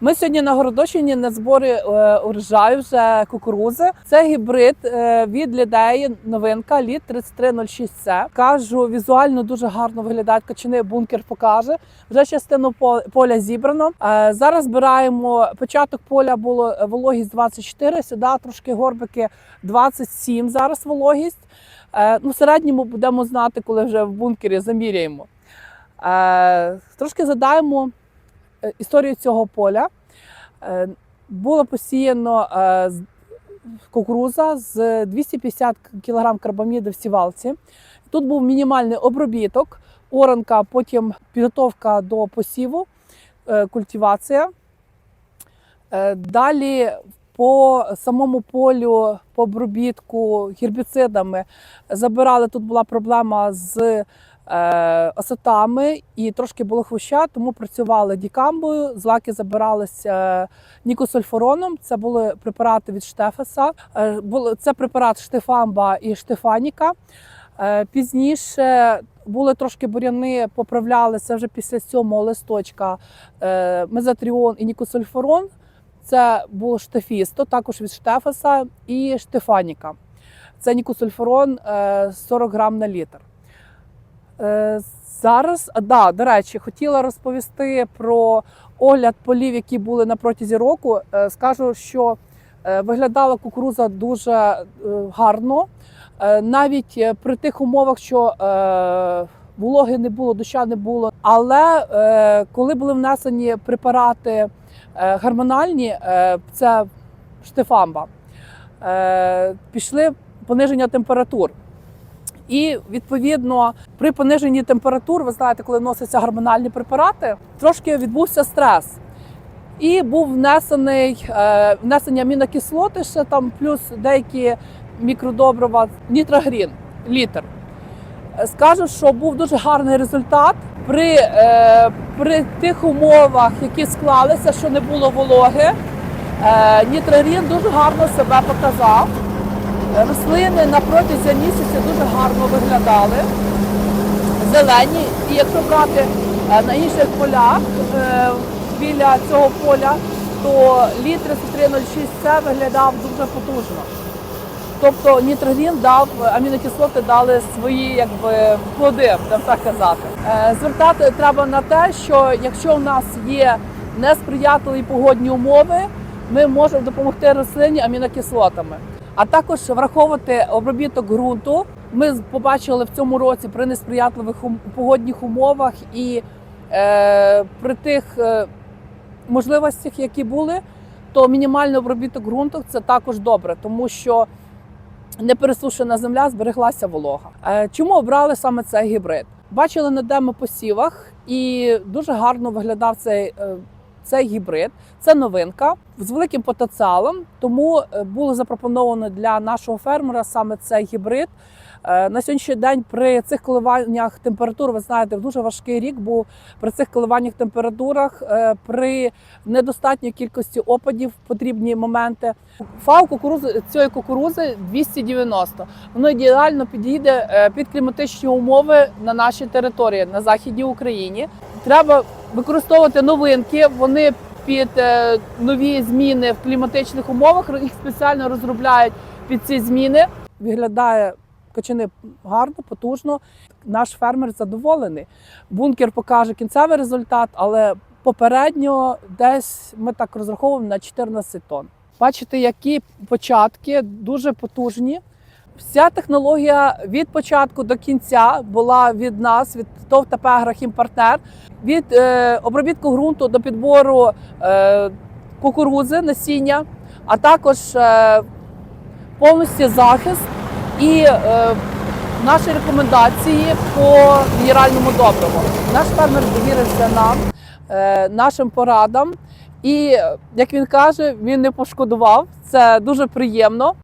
Ми сьогодні на Городощині на зборі е, урожаю вже кукурузи. Це гібрид е, від лідеї, новинка лід 3306C. Кажу, візуально дуже гарно виглядають качани. Бункер покаже. Вже частину по- поля зібрано. Е, Зараз збираємо початок поля було вологість 24, сюди трошки горбики 27 зараз вологість. Ну, в середньому будемо знати, коли вже в бункері заміряємо. Трошки задаємо історію цього поля. Е, Було посіяно е, кукуруза з 250 кг карбаміду в сівалці. Тут був мінімальний обробіток, оранка, потім підготовка до посіву, е, культивація. Е, Далі по самому полю, по обробітку гербіцидами забирали. Тут була проблема з е, осотами і трошки було хвоща, тому працювали дікамбою. Злаки забиралися нікосульфуроном. Це були препарати від Штефеса. Е, Це препарат Штефамба і Штефаніка. Е, Пізніше були трошки буряни, поправлялися вже після сьомого листочка е, мезотріон і нікосульфурон. Це було штефісто, також від Штефеса і Штефаніка. Це нікосульфурон е, 40 грам на літр. Е, Зараз, да, до речі, хотіла розповісти про огляд полів, які були на протязі року. Е, Скажу, що е, виглядала кукуруза дуже е, гарно, Е, навіть е, при тих умовах, що е, вологи не було, доща не було. Але е, коли були внесені препарати е, гормональні, е, це штефамба, е, пішли пониження температур. І відповідно при пониженні температур, ви знаєте, коли вносяться гормональні препарати, трошки відбувся стрес. І був внесений е, внесення амінокислоти, ще там плюс деякі мікродобрива, нітрогрін, літр. Скажу, що був дуже гарний результат при, е, при тих умовах, які склалися, що не було вологи. Е, нітрогрін дуже гарно себе показав. Рослини на протязі місяця дуже гарно виглядали, зелені. І якщо брати е, на інших полях е, біля цього поля, то літ 3306 виглядав дуже потужно. Тобто нітрогін дав, амінокислоти дали свої якби, плоди, будемо так казати. Е, Звертати треба на те, що якщо в нас є несприятливі погодні умови, ми можемо допомогти рослині амінокислотами. А також враховувати обробіток ґрунту. Ми побачили в цьому році при несприятливих погодних умовах і е, при тих е, можливостях, які були, то мінімальний обробіток ґрунту це також добре, тому що непересушена земля збереглася волога. Е, Чому обрали саме цей гібрид? Бачили на демопосівах і дуже гарно виглядав цей, е, цей гібрид. Це новинка з великим потенціалом, тому е, було запропоновано для нашого фермера саме цей гібрид. Е, На сьогоднішній день при цих коливаннях температур, ви знаєте, дуже важкий рік був при цих коливаннях температурах, е, при недостатньої кількості опадів потрібні моменти. Фау кукурузи цієї кукурузи 290. Воно ідеально підійде під кліматичні умови на нашій території на західній Україні. Треба використовувати новинки. Вони під е, нові зміни в кліматичних умовах їх спеціально розробляють під ці зміни. Виглядає качани гарно, потужно. Наш фермер задоволений. Бункер покаже кінцевий результат, але попередньо десь ми так розраховуємо на 14 тонн. Бачите, які початки дуже потужні. Вся технологія від початку до кінця була від нас, від ТОВ ТП «Агрохімпартнер», від е, обробітку ґрунту до підбору е, кукурузи, насіння, а також е, повністю захист і е, наші рекомендації по мінеральному добриву. Наш фермер довірився нам, е, нашим порадам. І як він каже, він не пошкодував. Це дуже приємно.